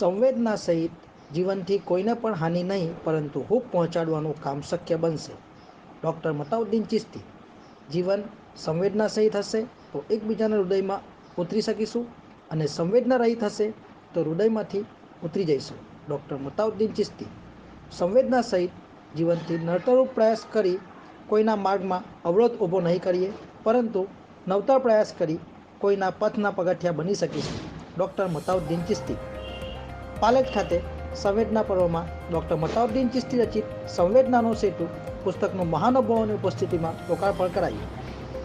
સંવેદના સહિત જીવનથી કોઈને પણ હાનિ નહીં, પરંતુ હુક પહોંચાડવાનું કામ શક્ય બનશે. ડૉક્ટર મતાઉદ્દીન ચિસ્તી જીવન સંવેદના સહિત હશે તો એકબીજાના હૃદયમાં ઉતરી શકીશું અને સંવેદના રહિત હશે તો હૃદયમાંથી ઉતરી જઈશું. ડૉક્ટર મતાઉદ્દીન ચિસ્તી સંવેદના સહિત જીવનથી નર્તરૂપ પ્રયાસ કરી કોઈના માર્ગમાં અવરોધ ઊભો નહીં કરીએ, પરંતુ નવતર પ્રયાસ કરી કોઈના પથના પગથિયા બની શકીશું. ડૉક્ટર મતાઉદ્દીન ચિસ્તી પાલેજ ખાતે સંવેદના પર્વમાં ડૉક્ટર મતાઉદ્દીન ચિસ્તી રચિત સંવેદનાનો સેતુ પુસ્તકનું મહાનુભાવોની ઉપસ્થિતિમાં લોકાર્પણ કરાયું.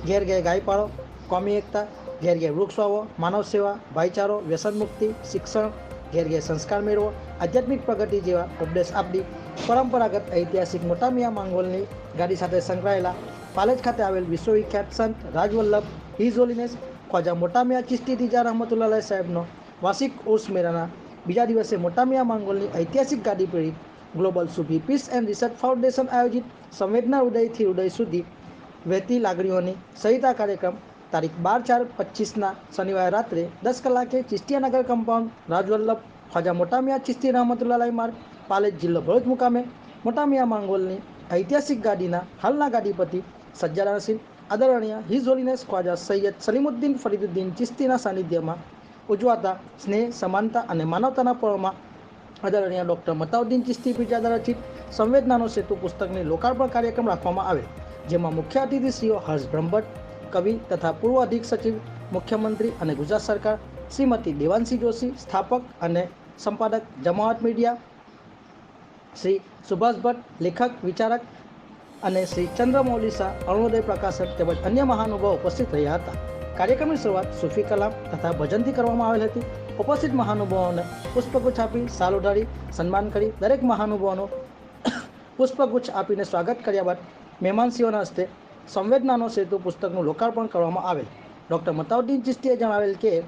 ઘેર ઘેર ગાય પાળો કોમી એકતા, ઘેર ઘેર વૃક્ષ વાવો, માનવ સેવા, ભાઈચારો, વ્યસન મુક્તિ, શિક્ષણ, ઘેર ઘેર સંસ્કાર મેળવો, આધ્યાત્મિક પ્રગતિ જેવા ઉપદેશ આપી પરંપરાગત ઐતિહાસિક મોટામિયા માંગોલની ગાડી સાથે સંકળાયેલા પાલેજ ખાતે આવેલ વિશ્વવિખ્યાત સંત રાજવલ્લભ, હિઝ હોલીનેસ ખ્વાજા મોટામિયા ચિસ્તી તિજા રહમતુલ્લાહ સાહેબનો વાર્ષિક ઉર્સ મેળાના બીજા દિવસે મોટામિયા માંગોલની ઐતિહાસિક ગાડી પ્રેરિત ગ્લોબલ સુભી પીસ એન્ડ રિસર્ચ ફાઉન્ડેશન આયોજિત સંવેદના હૃદયથી હૃદય સુધી વહેતી લાગણીઓની સહિતા કાર્યક્રમ તારીખ બાર ચાર પચીસના શનિવારે રાત્રે દસ કલાકે ચિસ્તિયાનગર કમ્પાઉન્ડ રાજવલ્લભ, ખ્વાજા મોટામિયા ચિસ્તી રહમતુલ્લાહ માર્ગ, પાલેજ જિલ્લો ભરૂચ મુકામે મોટામિયા માંગોલની ઐતિહાસિક ગાડીના હાલના ગાડીપતિ સજ્જાદા નસીન આદરણીય હિઝ હોલીનેસ ખ્વાજા સૈયદ સલીમુદ્દીન ફરીદુદ્દીન ચિસ્તીના સાનિધ્યમાં ઉજવાતા સ્નેહ, સમાનતા અને માનવતાના પર્વમાં આદરણીય ડૉક્ટર મતાઉદ્દીન ચિસ્તી પીજાદા રચિત સંવેદનાનો સેતુ પુસ્તકની લોકાર્પણ કાર્યક્રમ રાખવામાં આવે, જેમાં મુખ્ય અતિથિશ્રીઓ હર્ષ બ્રહ્મભટ્ટ, કવિ તથા પૂર્વ અધિક સચિવ, મુખ્યમંત્રી અને ગુજરાત સરકાર, શ્રીમતી દેવાંશી જોશી, સ્થાપક અને સંપાદક જમાવત મીડિયા, શ્રી સુભાષ ભટ્ટ, લેખક, વિચારક અને શ્રી ચંદ્રમૌલી શાહ અરુણોદય પ્રકાશક તેમજ અન્ય મહાનુભાવો ઉપસ્થિત રહ્યા હતા. કાર્યક્રમની શરૂઆત સૂફી કલામ તથા ભજનથી કરવામાં આવેલ હતી. ઉપસ્થિત મહાનુભાવોને પુષ્પગુચ્છ આપી સાલ ઉડાડી સન્માન કરી દરેક મહાનુભાવોનો પુષ્પગુચ્છ આપીને સ્વાગત કર્યા બાદ મહેમાનશ્રીઓના હસ્તે સંવેદનાનો સેતુ પુસ્તકનું લોકાર્પણ કરવામાં આવેલ. ડૉક્ટર મતાઉદ્દીન ચિસ્તીએ જણાવેલ કે,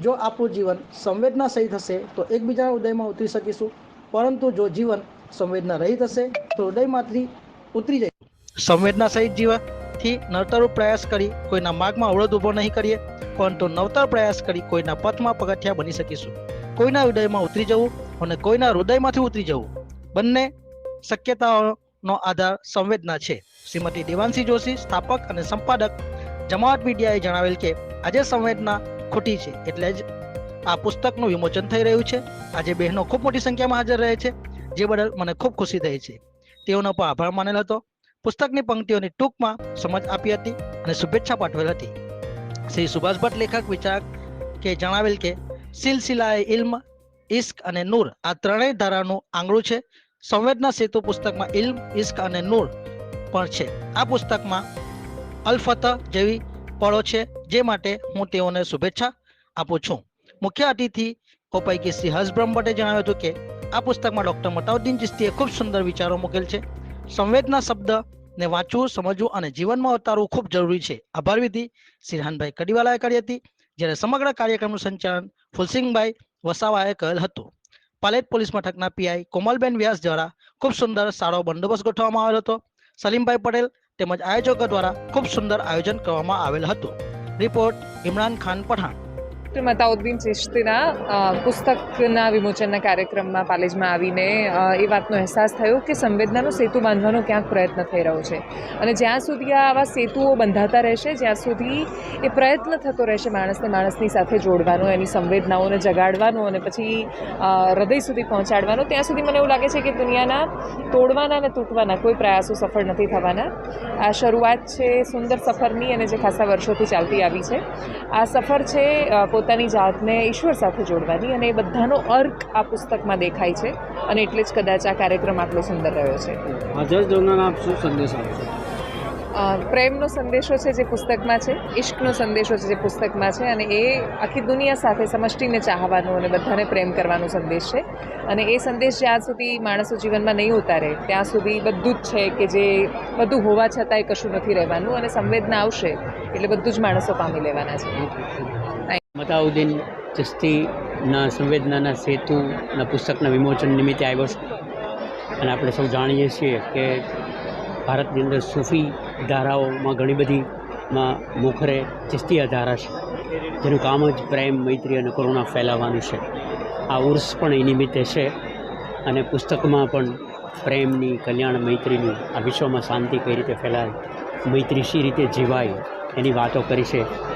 જો આપણું જીવન સંવેદના સહિત હશે, તો એકબીજાના હૃદયમાં ઉતરી શકીશું. પરંતુ જો જીવન સંવેદના રહિત હશે, તો હૃદયમાંથી ઉતરી જાય સંવેદના સહિત જીવનથી નવતર પ્રયાસ કરી કોઈના માર્ગમાં અવરોધ ઊભો નહીં કરીએ, પરંતુ નવતર પ્રયાસ કરી કોઈના પથમાં પગથિયા બની શકીશું. કોઈના હૃદયમાં ઉતરી જવું અને કોઈના હૃદયમાંથી ઉતરી જવું. બંને શક્યતાઓનો આધાર સંવેદના છે. શ્રીમતી દેવાંશી જોશી, સ્થાપક અને સંપાદક જમાવટ મીડિયાએ જણાવેલ કે આજે સંવેદના ખોટી છે, એટલે જ આ પુસ્તકનું વિમોચન થઈ રહ્યું છે. આજે બહેનો ખૂબ મોટી સંખ્યામાં હાજર રહે છે, જે બદલ મને ખૂબ ખુશી થઈ છે. તેઓનો પણ આભાર માનેલ હતો. પુસ્તકની પંક્તિઓની ટૂંકમાં સમજ આપી હતી અને શુભેચ્છા પાઠવેલ હતી. શ્રી સુભાષ ભટ્ટ લેખક, વિચારક કે જણાવેલ કે સિલસિલાએ ઇલ્મ ઇશ્ક અને નૂર આ ત્રણેય ધારાનું આંગળું છે. સંવેદના સેતુ પુસ્તકમાં ઇલ્મ ઇશ્ક અને નૂર પણ છે. આ પુસ્તકમાં અલ્ફત જેવી પળો છે, જે માટે હું તેઓને શુભેચ્છા આપું છું. મુખ્ય અતિથિ પૈકી શ્રી હર્ષ બ્રહ્મભટ્ટે જણાવ્યું હતું કે, આ પુસ્તકમાં ડૉક્ટર મતાઉદ્દીન ચિસ્તીએ ખૂબ સુંદર વિચારો મૂકેલ છે. સંવેદના શબ્દ ને વાંચવું, સમજવું અને જીવનમાં ઉતારવું ખૂબ જરૂરી છે. આભાર વિધિ. સિરહાનભાઈ કડીવાલાએ કરી હતી, જ્યારે સમગ્ર કાર્યક્રમનું સંચાલન ફુલસિંહભાઈ વસાવાએ કરેલ હતું. પાલેટ પોલીસ મથકના પીઆઈ કોમલબેન વ્યાસ દ્વારા ખૂબ સુંદર સારો બંદોબસ્ત ગોઠવવામાં આવેલ હતો. સલીમભાઈ પટેલ તેમજ આયોજકો દ્વારા ખૂબ સુંદર આયોજન કરવામાં આવેલ હતું. રિપોર્ટ ઇમરાન ખાન પઠાણ. ડૉક્ટર મતાઉદ્દીન ચિશ્તીના પુસ્તકના વિમોચનના કાર્યક્રમમાં પાલેજમાં આવીને એ વાતનો અહેસાસ થયો કે સંવેદનાનો સેતુ બાંધવાનો ક્યાંક પ્રયત્ન થઈ રહ્યો છે. અને જ્યાં સુધી આ આવા સેતુઓ બંધાતા રહેશે જ્યાં સુધી એ પ્રયત્ન થતો રહેશે માણસને માણસની સાથે જોડવાનો એની સંવેદનાઓને જગાડવાનો અને પછી હૃદય સુધી પહોંચાડવાનો ત્યાં સુધી મને એવું લાગે છે કે દુનિયાના તોડવાના અને તૂટવાના કોઈ પ્રયાસો સફળ નથી થવાના. આ શરૂઆત છે સુંદર સફરની અને જે ખાસા વર્ષોથી ચાલતી આવી છે. આ સફર છે અ, પોતાની જાતને ઈશ્વર સાથે જોડવાની અને એ બધાનો અર્ક આ પુસ્તકમાં દેખાય છે અને એટલે જ કદાચ આ કાર્યક્રમ આટલો સુંદર રહ્યો છે. હાજર જોનાર આપ શું સંદેશ આપશો? પ્રેમનો સંદેશો છે જે પુસ્તકમાં છે ઈશ્કનો સંદેશો છે જે પુસ્તકમાં છે અને એ આખી દુનિયા સાથે સમષ્ટિને ચાહવાનું અને બધાને પ્રેમ કરવાનો સંદેશ છે. અને એ સંદેશ જ્યાં સુધી માણસો જીવનમાં નહીં ઉતારે ત્યાં સુધી બધું જ છે કે જે બધું હોવા છતાંય કશું નથી રહેવાનું અને સંવેદના આવશે એટલે બધું જ માણસો પામી લેવાના છે. મતાઉદ્દીન ચિસ્તીના સંવેદનાના સેતુના પુસ્તકના વિમોચન નિમિત્તે આવ્યો છું. અને આપણે સૌ જાણીએ છીએ કે ભારતની અંદર સૂફી ધારાઓમાં ઘણી બધી માં મોખરે ચિસ્તીયા ધારા છે. જેનું કામ જ પ્રેમ, મૈત્રી અને કરુણા ફેલાવવાનું છે. આ ઉર્સ પણ એ નિમિત્તે છે અને પુસ્તકમાં પણ પ્રેમની, કલ્યાણ, મૈત્રીની આ વિશ્વમાં શાંતિ કઈ રીતે ફેલાય, મૈત્રી શી રીતે જીવાય એની વાતો કરી છે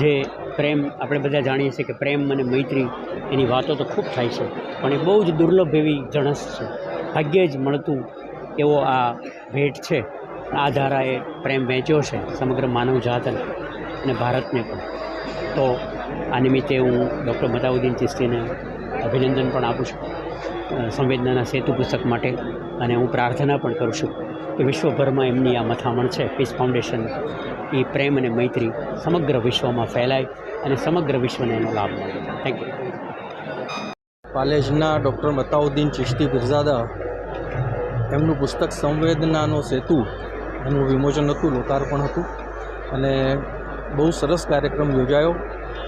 જે પ્રેમ આપણે બધા જાણીએ છીએ કે પ્રેમ અને મૈત્રી એની વાતો તો ખૂબ થાય છે, પણ એ બહુ જ દુર્લભ એવી જણસ છે. ભાગ્યે જ મળતું એવો આ ભેટ છે, આ ધારાએ પ્રેમ વહેંચ્યો છે સમગ્ર માનવ અને ભારતને પણ. તો આ નિમિત્તે હું ડૉક્ટર મતાઉદ્દીન ચિસ્તીને અભિનંદન પણ આપું છું સંવેદનાના સેતુ પુસ્તક માટે, અને હું પ્રાર્થના પણ કરું છું વિશ્વભરમાં એમની આ મથામણ છે પીસ ફાઉન્ડેશન એ પ્રેમ અને મૈત્રી સમગ્ર વિશ્વમાં ફેલાય અને સમગ્ર વિશ્વને એનો લાભ મળે. થેન્ક યુ પાલેજના ડૉક્ટર મતાઉદ્દીન ચિશ્તી પીરઝાદા એમનું પુસ્તક સંવેદનાનો સેતુ, એનું વિમોચન હતું, લોકાર્પણ હતું અને બહુ સરસ કાર્યક્રમ યોજાયો.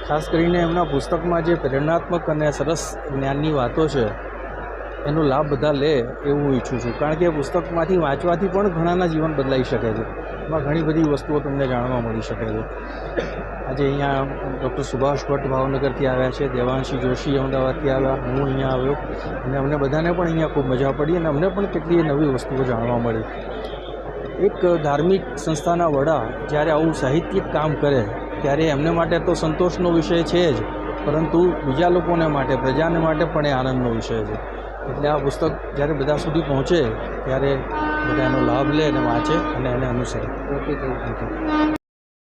ખાસ કરીને એમના પુસ્તકમાં જે પ્રેરણાત્મક અને સરસ જ્ઞાનની વાતો છે એનો લાભ બધા લે એવું ઈચ્છું છું. કારણ કે પુસ્તકમાંથી વાંચવાથી પણ ઘણાના જીવન બદલાઈ શકે છે. એમાં ઘણી બધી વસ્તુઓ તમને જાણવા મળી શકે છે. આજે અહીંયા ડૉક્ટર સુભાષ ભટ્ટ ભાવનગરથી આવ્યા છે, દેવાંશી જોશી અમદાવાદથી આવ્યા, હું અહીંયા આવ્યો અને અમને બધાને પણ અહીંયા ખૂબ મજા પડી અને અમને પણ કેટલીય નવી વસ્તુઓ જાણવા મળી. એક ધાર્મિક સંસ્થાના વડા જ્યારે આવું સાહિત્યિક કામ કરે ત્યારે એમને માટે તો સંતોષનો વિષય છે જ, પરંતુ બીજા લોકોને માટે, પ્રજાને માટે પણ એ આનંદનો વિષય છે. એટલે આ પુસ્તક જ્યારે બધા સુધી પહોંચે ત્યારે બધા એનો લાભ લે અને વાંચે અને એને અનુસરે. Okay thank you.